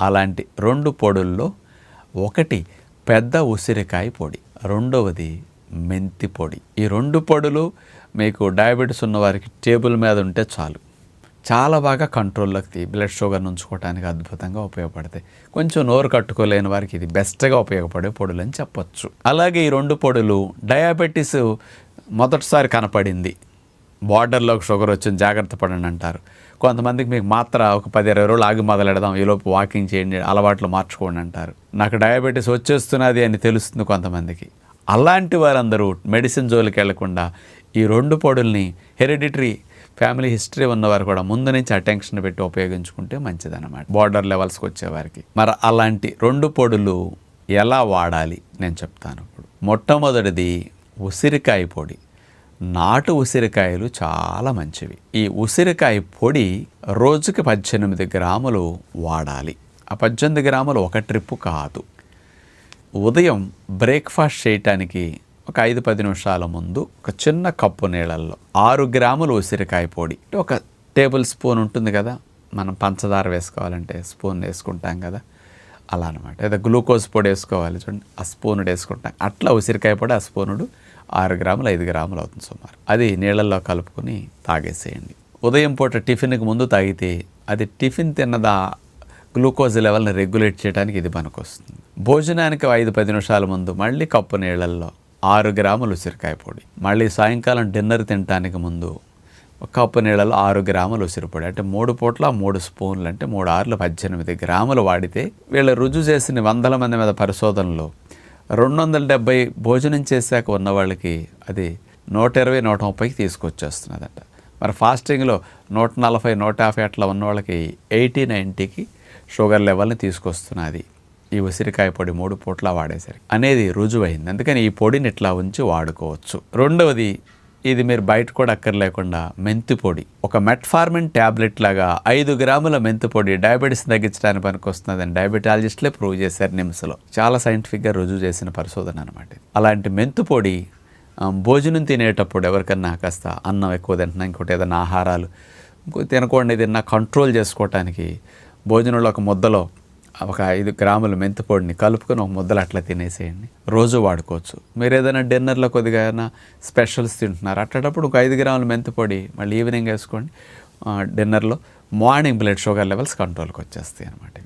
అలాంటి రెండు పొడుల్లో ఒకటి పెద్ద ఉసిరికాయ పొడి రెండవది మెంతి పొడి. ఈ రెండు పొడులు మీకు డయాబెటీస్ ఉన్నవారికి టేబుల్ మీద ఉంటే చాలు. చాలా బాగా కంట్రోల్లోకి బ్లడ్ షుగర్ ఉంచుకోవడానికి అద్భుతంగా ఉపయోగపడతాయి. కొంచెం నోరు కట్టుకోలేని వారికి ఇది బెస్ట్గా ఉపయోగపడే పొడులు అని చెప్పొచ్చు. అలాగే ఈ రెండు పొడులు డయాబెటీస్ మొదటిసారి కనపడింది. బార్డర్లోకి షుగర్ వచ్చింది జాగ్రత్త పడండి అంటారు. కొంతమందికి మీకు మాత్ర ఒక పది ఇరవై రోజులు ఆగి మొదలెడదాం ఈలోపు వాకింగ్ చేయండి అలవాట్లు మార్చుకోండి అంటారు. నాకు డయాబెటీస్ వచ్చేస్తున్నది అని తెలుస్తుంది కొంతమందికి. అలాంటి వారందరూ మెడిసిన్ జోలికి వెళ్ళకుండా ఈ రెండు పొడుల్ని హెరిడిటరీ ఫ్యామిలీ హిస్టరీ ఉన్నవారు కూడా ముందు నుంచి అటెన్షన్ పెట్టి ఉపయోగించుకుంటే మంచిదన్నమాట. బార్డర్ లెవెల్స్కి వచ్చేవారికి. మరి అలాంటి రెండు పొడులు ఎలా వాడాలి? నేను చెప్తాను ఇప్పుడు. మొట్టమొదటిది ఉసిరికాయ పొడి. నాటు ఉసిరికాయలు చాలా మంచివి. ఈ ఉసిరికాయ పొడి రోజుకి పద్దెనిమిది గ్రాములు వాడాలి. ఆ పద్దెనిమిది గ్రాములు ఒక ట్రిప్పు కాదు. ఉదయం బ్రేక్ఫాస్ట్ చేయటానికి ఒక ఐదు పది నిమిషాల ముందు ఒక చిన్న కప్పు నీళ్ళల్లో ఆరు గ్రాములు ఉసిరికాయ పొడి. ఒక టేబుల్ స్పూన్ ఉంటుంది కదా మనం పంచదార వేసుకోవాలంటే స్పూన్ వేసుకుంటాం కదా అలా అనమాట లేదా గ్లూకోజ్ పొడి వేసుకోవాలి చూడండి ఆ స్పూనుడు వేసుకుంటాం. అట్లా ఉసిరికాయ పొడి ఆ స్పూనుడు ఆరు గ్రాములు ఐదు గ్రాములు అవుతుంది సుమారు. అది నీళ్ళల్లో కలుపుకొని తాగేసేయండి. ఉదయం పూట టిఫిన్కి ముందు తాగితే అది టిఫిన్ తిన్నదా గ్లూకోజ్ లెవెల్ని రెగ్యులేట్ చేయడానికి ఇది పనికొస్తుంది. భోజనానికి ఐదు పది నిమిషాల ముందు మళ్ళీ కప్పు నీళ్ళల్లో ఆరు గ్రాములు ఉసిరికాయ పొడి. మళ్ళీ సాయంకాలం డిన్నర్ తినడానికి ముందు కప్పు నీళ్ళలో ఆరు గ్రాములు ఉసిరిపొడి. అంటే మూడు పూట్ల మూడు స్పూన్లు అంటే మూడు ఆరులు పద్దెనిమిది గ్రాములు వాడితే వీళ్ళు రుజువు చేసిన వందల మంది మీద పరిశోధనలో. రెండు వందల డెబ్బై భోజనం చేశాక ఉన్న వాళ్ళకి అది నూట ఇరవై నూట ముప్పైకి తీసుకొచ్చేస్తున్నదంట. మరి ఫాస్టింగ్లో నూట నలభై నూట యాభై అట్లా ఉన్న వాళ్ళకి ఎయిటీ నైంటీకి షుగర్ లెవెల్ని తీసుకొస్తున్నది. ఈ ఉసిరికాయ పొడి మూడు పూట్ల వాడేసరికి. అనేది రుజువైంది. అందుకని ఈ పొడిని ఇట్లా ఉంచి వాడుకోవచ్చు. రెండవది ఇది మీరు బయట కూడా అక్కర్లేకుండా మెంతి పొడి. ఒక మెట్ఫార్మిన్ ట్యాబ్లెట్ లాగా ఐదు గ్రాముల మెంతి పొడి డయాబెటీస్ తగ్గించడానికి పనికొస్తుందని డయాబెటాలజిస్టులే ప్రూవ్ చేశారు నిమ్స్లో. చాలా సైంటిఫిక్గా రుజువు చేసిన పరిశోధన అనమాట అలాంటి మెంతి పొడి భోజనం తినేటప్పుడు ఎవరికన్నా కాస్త అన్నం ఎక్కువ తింటున్నా ఇంకోటి ఏదైనా ఆహారాలు ఇంకో తిన్నా కంట్రోల్ చేసుకోవటానికి భోజనంలో ఒక ముద్దలో ఒక ఐదు గ్రాముల మెంతిపొడిని కలుపుకొని ఒక ముద్దలు అట్లా తినేసేయండి. రోజు వాడుకోవచ్చు. మీరు ఏదైనా డిన్నర్లో కొద్దిగా ఏమైనా స్పెషల్స్ తింటున్నారు? అట్టేటప్పుడు ఒక ఐదు గ్రాముల మెంతిపొడి మళ్ళీ ఈవినింగ్ వేసుకోండి. డిన్నర్లో మార్నింగ్ బ్లడ్ షుగర్ లెవెల్స్ కంట్రోల్కి వచ్చేస్తాయి అనమాట